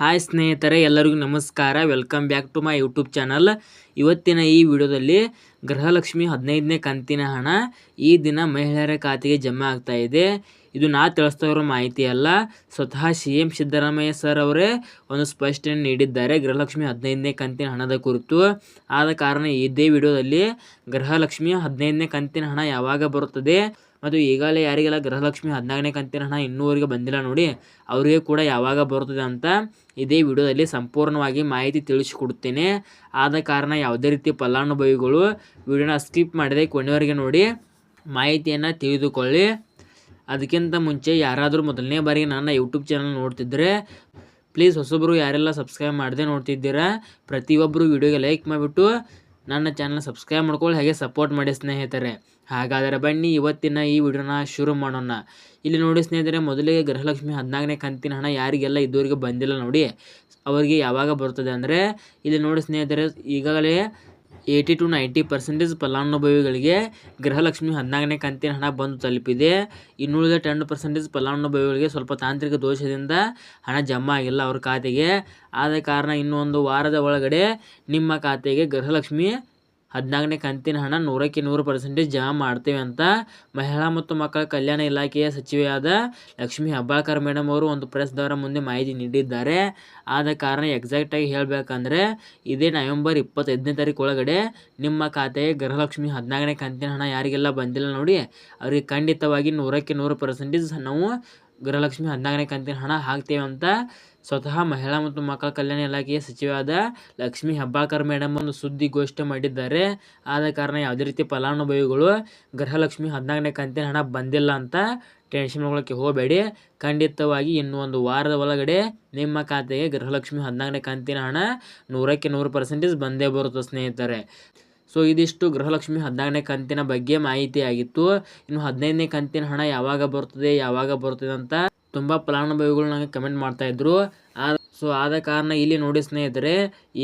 Hi ಸ್ನೇಹಿತರೆ, ಎಲ್ಲರಿಗೂ ನಮಸ್ಕಾರ. Welcome back to my YouTube channel ಇವತ್ತಿನ ಈ ವಿಡಿಯೋದಲ್ಲಿ ಗೃಹಲಕ್ಷ್ಮಿ ಹದಿನೈದನೇ ಕಂತಿನ ಹಣ ಈ ದಿನ ಮಹಿಳೆಯರ ಖಾತೆಗೆ ಜಮಾ ಆಗ್ತಾ ಇದೆ. ಇದು ನಾ ತಿಳಿಸ್ತಾ ಇರೋ ಮಾಹಿತಿ ಅಲ್ಲ. ಸ್ವತಃ ಸಿ ಎಂ ಸಿದ್ದರಾಮಯ್ಯ ಸರ್ ಅವರೇ ಒಂದು ಸ್ಪಷ್ಟನೆ ನೀಡಿದ್ದಾರೆ ಗೃಹಲಕ್ಷ್ಮಿ ಹದಿನೈದನೇ ಕಂತಿನ ಹಣದ ಕುರಿತು. ಆದ ಕಾರಣ ಇದೇ ವಿಡಿಯೋದಲ್ಲಿ ಗೃಹಲಕ್ಷ್ಮಿ ಹದಿನೈದನೇ ಕಂತಿನ ಹಣ ಯಾವಾಗ ಬರುತ್ತದೆ? ಮತ್ತು ಈಗಾಗಲೇ ಯಾರಿಗೆಲ್ಲ ಗೃಹಲಕ್ಷ್ಮಿ ಹದಿನಾಲ್ಕನೇ ಕಂತಿನ ಹಣ ಇನ್ನೂವರೆಗೆ ಬಂದಿಲ್ಲ ನೋಡಿ, ಅವರಿಗೆ ಕೂಡ ಯಾವಾಗ ಬರುತ್ತದೆ ಅಂತ ಇದೇ ವಿಡಿಯೋದಲ್ಲಿ ಸಂಪೂರ್ಣವಾಗಿ ಮಾಹಿತಿ ತಿಳಿಸಿಕೊಡುತ್ತೇನೆ. ಆದ ಕಾರಣ ಯಾವುದೇ ರೀತಿ ಫಲಾನುಭವಿಗಳು ವಿಡಿಯೋನ ಸ್ಕಿಪ್ ಮಾಡದೆ ಕೊನೆಯವರೆಗೆ ನೋಡಿ ಮಾಹಿತಿಯನ್ನು ತಿಳಿದುಕೊಳ್ಳಿ. ಅದಕ್ಕಿಂತ ಮುಂಚೆ ಯಾರಾದರೂ ಮೊದಲನೇ ಬಾರಿಗೆ ನನ್ನ ಯೂಟ್ಯೂಬ್ ಚಾನಲ್ ನೋಡ್ತಿದ್ದರೆ ಪ್ಲೀಸ್ ಹೊಸೊಬ್ಬರು ಯಾರೆಲ್ಲ ಸಬ್ಸ್ಕ್ರೈಬ್ ಮಾಡದೆ ನೋಡ್ತಿದ್ದೀರಾ, ಪ್ರತಿಯೊಬ್ಬರು ವಿಡಿಯೋಗೆ ಲೈಕ್ ಮಾಡಿಬಿಟ್ಟು ನನ್ನ ಚಾನಲ್ ಸಬ್ಸ್ಕ್ರೈಬ್ ಮಾಡ್ಕೊಳ್ಳಿ, ಹಾಗೆ ಸಪೋರ್ಟ್ ಮಾಡಿ ಸ್ನೇಹಿತರೆ. ಹಾಗಾದರೆ ಬನ್ನಿ, ಇವತ್ತಿನ ಈ ವಿಡಿಯೋನ ಶುರು ಮಾಡೋಣ. ಇಲ್ಲಿ ನೋಡಿ ಸ್ನೇಹಿತರೆ, ಮೊದಲಿಗೆ ಗೃಹಲಕ್ಷ್ಮಿ ಹದಿನಾಲ್ಕನೇ ಕಂತಿನ ಹಣ ಯಾರಿಗೆಲ್ಲ ಇದುವರೆಗೆ ಬಂದಿಲ್ಲ ನೋಡಿ, ಅವರಿಗೆ ಯಾವಾಗ ಬರ್ತದೆ ಅಂದರೆ, ಇಲ್ಲಿ ನೋಡಿ ಸ್ನೇಹಿತರೆ, ಈಗಾಗಲೇ ಏಯ್ಟಿ ಟು ನೈಂಟಿ ಪರ್ಸೆಂಟೇಜ್ ಫಲಾನುಭವಿಗಳಿಗೆ ಗೃಹಲಕ್ಷ್ಮಿ ಹದಿನಾಲ್ಕನೇ ಕಂತಿನ ಹಣ ಬಂದು ತಲುಪಿದೆ. ಇನ್ನುಳಿದ ಟೆನ್ ಪರ್ಸೆಂಟೇಜ್ ಫಲಾನುಭವಿಗಳಿಗೆ ಸ್ವಲ್ಪ ತಾಂತ್ರಿಕ ದೋಷದಿಂದ ಹಣ ಜಮಾ ಆಗಿಲ್ಲ ಅವ್ರ ಖಾತೆಗೆ. ಆದ ಕಾರಣ ಇನ್ನೊಂದು ವಾರದ ಒಳಗಡೆ ನಿಮ್ಮ ಖಾತೆಗೆ ಗೃಹಲಕ್ಷ್ಮಿ ಹದಿನಾಲ್ಕನೇ ಕಂತಿನ ಹಣ ನೂರಕ್ಕೆ ನೂರು ಪರ್ಸೆಂಟೇಜ್ ಜಮಾ ಮಾಡ್ತೇವೆ ಅಂತ ಮಹಿಳಾ ಮತ್ತು ಮಕ್ಕಳ ಕಲ್ಯಾಣ ಇಲಾಖೆಯ ಸಚಿವೆಯಾದ ಲಕ್ಷ್ಮೀ ಹೆಬ್ಬಾಳ್ಕರ್ ಮೇಡಮ್ ಅವರು ಒಂದು ಪ್ರೆಸ್ದವರ ಮುಂದೆ ಮಾಹಿತಿ ನೀಡಿದ್ದಾರೆ. ಆದ ಕಾರಣ ಎಕ್ಸಾಕ್ಟಾಗಿ ಹೇಳಬೇಕಂದ್ರೆ, ಇದೇ ನವೆಂಬರ್ ಇಪ್ಪತ್ತೈದನೇ ತಾರೀಕು ಒಳಗಡೆ ನಿಮ್ಮ ಖಾತೆಗೆ ಗೃಹಲಕ್ಷ್ಮಿ ಹದಿನಾಲ್ಕನೇ ಕಂತಿನ ಹಣ ಯಾರಿಗೆಲ್ಲ ಬಂದಿಲ್ಲ ನೋಡಿ, ಅವರಿಗೆ ಖಂಡಿತವಾಗಿ ನೂರಕ್ಕೆ ನೂರು ಪರ್ಸೆಂಟೇಜ್ ನಾವು ಗೃಹಲಕ್ಷ್ಮಿ ಹದಿನಾಲ್ಕನೇ ಕಂತಿನ ಹಣ ಹಾಕ್ತೇವೆ ಅಂತ ಸ್ವತಃ ಮಹಿಳಾ ಮತ್ತು ಮಕ್ಕಳ ಕಲ್ಯಾಣ ಇಲಾಖೆಯ ಸಚಿವಾದ ಲಕ್ಷ್ಮೀ ಹೆಬ್ಬಾಳ್ಕರ್ ಮೇಡಮ್ ಒಂದು ಸುದ್ದಿಗೋಷ್ಠಿ ಮಾಡಿದ್ದಾರೆ. ಆದ ಕಾರಣ ಯಾವುದೇ ರೀತಿ ಫಲಾನುಭವಿಗಳು ಗೃಹಲಕ್ಷ್ಮಿ ಹದಿನಾಲ್ಕನೇ ಕಂತಿನ ಹಣ ಬಂದಿಲ್ಲ ಅಂತ ಟೆನ್ಷನ್ ಒಳಗೆ ಹೋಗಬೇಡಿ. ಖಂಡಿತವಾಗಿ ಇನ್ನೂ ಒಂದು ವಾರದ ಒಳಗಡೆ ನಿಮ್ಮ ಖಾತೆಗೆ ಗೃಹಲಕ್ಷ್ಮಿ ಹದಿನಾಲ್ಕನೇ ಕಂತಿನ ಹಣ ನೂರಕ್ಕೆ ನೂರು ಪರ್ಸೆಂಟೇಜ್ ಬಂದೇ ಬರುತ್ತೆ ಸ್ನೇಹಿತರೆ. ಸೊ ಇದಿಷ್ಟು ಗೃಹಲಕ್ಷ್ಮಿ ಹದಿನಾಲ್ಕನೇ ಕಂತಿನ ಬಗ್ಗೆ ಮಾಹಿತಿ ಆಗಿತ್ತು ಇನ್ನು ಹದಿನೈದನೇ ಕಂತಿನ ಹಣ ಯಾವಾಗ ಬರ್ತದೆ ಯಾವಾಗ ಬರ್ತದೆ ಅಂತ ತುಂಬ ಫಲಾನುಭವಿಗಳು ನನಗೆ ಕಮೆಂಟ್ ಮಾಡ್ತಾಯಿದ್ರು ಸೊ ಆದ ಕಾರಣ ಇಲ್ಲಿ ನೋಡಿ ಸ್ನೇಹಿತರೆ,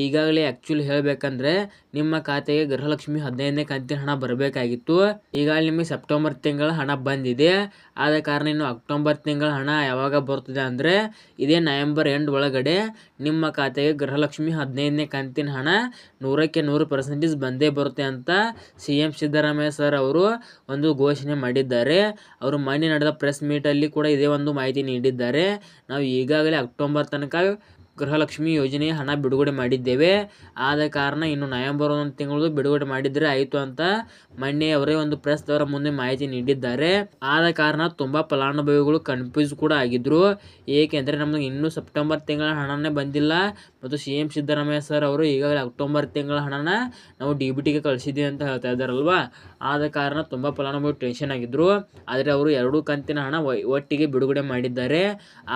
ಈಗಾಗಲೇ ಆ್ಯಕ್ಚುಲಿ ಹೇಳಬೇಕಂದ್ರೆ ನಿಮ್ಮ ಖಾತೆಗೆ ಗೃಹಲಕ್ಷ್ಮಿ ಹದಿನೈದನೇ ಕಂತಿನ ಹಣ ಬರಬೇಕಾಗಿತ್ತು. ಈಗಾಗಲೇ ನಿಮಗೆ ಸೆಪ್ಟೆಂಬರ್ ತಿಂಗಳ ಹಣ ಬಂದಿದೆ. ಆದ ಕಾರಣ ಇನ್ನು ಅಕ್ಟೋಬರ್ ತಿಂಗಳ ಹಣ ಯಾವಾಗ ಬರ್ತದೆ ಅಂದರೆ ಇದೇ ನವೆಂಬರ್ ಎಂಡ್ ಒಳಗಡೆ ನಿಮ್ಮ ಖಾತೆಗೆ ಗೃಹಲಕ್ಷ್ಮಿ ಹದಿನೈದನೇ ಕಂತಿನ ಹಣ ನೂರಕ್ಕೆ ನೂರು ಪರ್ಸೆಂಟೇಜ್ ಬಂದೇ ಬರುತ್ತೆ ಅಂತ ಸಿ ಎಂ ಸಿದ್ದರಾಮಯ್ಯ ಸರ್ ಅವರು ಒಂದು ಘೋಷಣೆ ಮಾಡಿದ್ದಾರೆ. ಅವರು ಮೊನ್ನೆ ನಡೆದ ಪ್ರೆಸ್ ಮೀಟಲ್ಲಿ ಕೂಡ ಇದೇ ಒಂದು ಮಾಹಿತಿ ನೀಡಿದ್ದಾರೆ. ನಾವು ಈಗಾಗಲೇ ಅಕ್ಟೋಬರ್ ತನಕ ಗೃಹಲಕ್ಷ್ಮಿ ಯೋಜನೆಯ ಹಣ ಬಿಡುಗಡೆ ಮಾಡಿದ್ದೇವೆ. ಆದ ಕಾರಣ ಇನ್ನು ನವೆಂಬರ್ ಒಂದು ತಿಂಗಳು ಬಿಡುಗಡೆ ಮಾಡಿದರೆ ಆಯಿತು ಅಂತ ಮೊನ್ನೆ ಅವರೇ ಒಂದು ಪ್ರೆಸ್ ದವರ ಮುಂದೆ ಮಾಹಿತಿ ನೀಡಿದ್ದಾರೆ. ಆದ ಕಾರಣ ತುಂಬ ಫಲಾನುಭವಿಗಳು ಕನ್ಫ್ಯೂಸ್ ಕೂಡ ಆಗಿದ್ರು. ಏಕೆಂದರೆ ನಮಗೆ ಇನ್ನೂ ಸೆಪ್ಟೆಂಬರ್ ತಿಂಗಳ ಹಣನೇ ಬಂದಿಲ್ಲ. ಮತ್ತು ಸಿ ಎಂ ಸಿದ್ದರಾಮಯ್ಯ ಸರ್ ಅವರು ಈಗಾಗಲೇ ಅಕ್ಟೋಬರ್ ತಿಂಗಳ ಹಣನ ನಾವು ಡಿ ಬಿ ಟಿಗೆ ಕಳಿಸಿದ್ದೀವಿ ಅಂತ ಹೇಳ್ತಾ ಇದ್ದಾರಲ್ವಾ? ಆದ ಕಾರಣ ತುಂಬ ಫಲಾನುಭವಿ ಟೆನ್ಷನ್ ಆಗಿದ್ದರು ಆದರೆ ಅವರು ಎರಡು ಕಂತಿನ ಹಣ ಒಟ್ಟಿಗೆ ಬಿಡುಗಡೆ ಮಾಡಿದ್ದಾರೆ.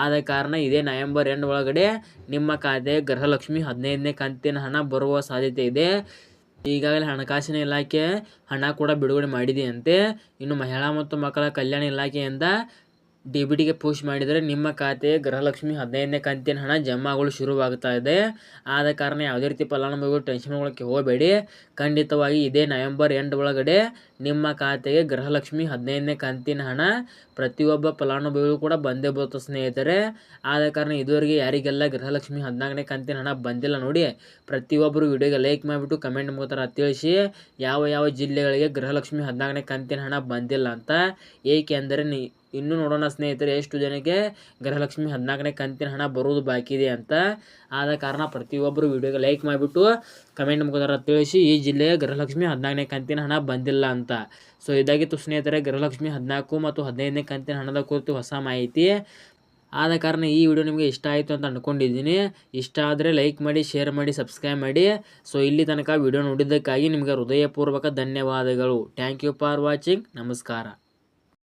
ಆದ ಕಾರಣ ಇದೇ ನವೆಂಬರ್ ಎಂಡ್ ಒಳಗಡೆ ನಿಮ್ಮ ಖಾತೆ ಗೃಹಲಕ್ಷ್ಮಿ ಹದಿನೈದನೇ ಕಂತಿನ ಹಣ ಬರುವ ಸಾಧ್ಯತೆ ಇದೆ. ಈಗಾಗಲೇ ಹಣಕಾಸಿನ ಇಲಾಖೆ ಹಣ ಕೂಡ ಬಿಡುಗಡೆ ಮಾಡಿದೆಯಂತೆ. ಇನ್ನು ಮಹಿಳಾ ಮತ್ತು ಮಕ್ಕಳ ಕಲ್ಯಾಣ ಇಲಾಖೆಯಿಂದ ಡಿ ಗೆ ಪೋಸ್ಟ್ ಪುಷ್ ಮಾಡಿದರೆ ನಿಮ್ಮ ಖಾತೆಗೆ ಗೃಹಲಕ್ಷ್ಮಿ ಹದಿನೈದನೇ ಕಂತಿನ ಹಣ ಜಮಾಗಳು ಶುರುವಾಗ್ತಾ ಇದೆ. ಆದ ಕಾರಣ ಯಾವುದೇ ರೀತಿ ಫಲಾನುಭವಿಗಳು ಟೆನ್ಷನ್ ಮಾಡ್ಕೊಳ್ಳೋಕ್ಕೆ ಹೋಗಬೇಡಿ. ಖಂಡಿತವಾಗಿ ಇದೇ ನವೆಂಬರ್ ಎಂಡ್ ಒಳಗಡೆ ನಿಮ್ಮ ಖಾತೆಗೆ ಗೃಹಲಕ್ಷ್ಮಿ ಹದಿನೈದನೇ ಕಂತಿನ ಹಣ ಪ್ರತಿಯೊಬ್ಬ ಫಲಾನುಭವಿಗಳು ಕೂಡ ಬಂದೇ ಬರುತ್ತೆ ಸ್ನೇಹಿತರೆ. ಆದ ಕಾರಣ ಇದುವರೆಗೆ ಯಾರಿಗೆಲ್ಲ ಗೃಹಲಕ್ಷ್ಮಿ ಹದಿನಾಲ್ಕನೇ ಕಂತಿನ ಹಣ ಬಂದಿಲ್ಲ ನೋಡಿ, ಪ್ರತಿಯೊಬ್ಬರು ವಿಡಿಯೋಗೆ ಲೈಕ್ ಮಾಡಿಬಿಟ್ಟು ಕಮೆಂಟ್ ಮುಖಾಂತರ ತಿಳಿಸಿ ಯಾವ ಯಾವ ಜಿಲ್ಲೆಗಳಿಗೆ ಗೃಹಲಕ್ಷ್ಮಿ ಹದಿನಾಲ್ಕನೇ ಕಂತಿನ ಹಣ ಬಂದಿಲ್ಲ ಅಂತ. ಏಕೆಂದರೆ ನೀ ಇನ್ನೂ ನೋಡೋಣ ಸ್ನೇಹಿತರೆ, ಎಷ್ಟು ಜನಕ್ಕೆ ಗೃಹಲಕ್ಷ್ಮಿ ಹದಿನಾಲ್ಕನೇ ಕಂತಿನ ಹಣ ಬರೋದು ಬಾಕಿ ಇದೆ ಅಂತ ಆದ ಕಾರಣ ಪ್ರತಿಯೊಬ್ಬರು ವಿಡಿಯೋಗೆ ಲೈಕ್ ಮಾಡಿಬಿಟ್ಟು ಕಮೆಂಟ್ ಮುಖಾಂತರ ತಿಳಿಸಿ, ಈ ಜಿಲ್ಲೆಯ ಗೃಹಲಕ್ಷ್ಮಿ ಹದಿನಾಲ್ಕನೇ ಕಂತಿನ ಹಣ ಬಂದಿಲ್ಲ ಅಂತ. ಸೊ ಇದಾಗಿತ್ತು ಸ್ನೇಹಿತರೆ, ಗೃಹಲಕ್ಷ್ಮಿ ಹದಿನಾಲ್ಕು ಮತ್ತು ಹದಿನೈದನೇ ಕಂತಿನ ಹಣದ ಕುರಿತು ಹೊಸ ಮಾಹಿತಿ. ಆದ ಕಾರಣ ಈ ವಿಡಿಯೋ ನಿಮಗೆ ಇಷ್ಟ ಆಯಿತು ಅಂತ ಅಂದ್ಕೊಂಡಿದ್ದೀನಿ ಇಷ್ಟ ಆದರೆ ಲೈಕ್ ಮಾಡಿ, ಶೇರ್ ಮಾಡಿ, ಸಬ್ಸ್ಕ್ರೈಬ್ ಮಾಡಿ. ಸೊ ಇಲ್ಲಿ ತನಕ ವಿಡಿಯೋ ನೋಡಿದ್ದಕ್ಕಾಗಿ ನಿಮಗೆ ಹೃದಯಪೂರ್ವಕ ಧನ್ಯವಾದಗಳು. ಥ್ಯಾಂಕ್ ಯು ಫಾರ್ ವಾಚಿಂಗ್ ನಮಸ್ಕಾರ.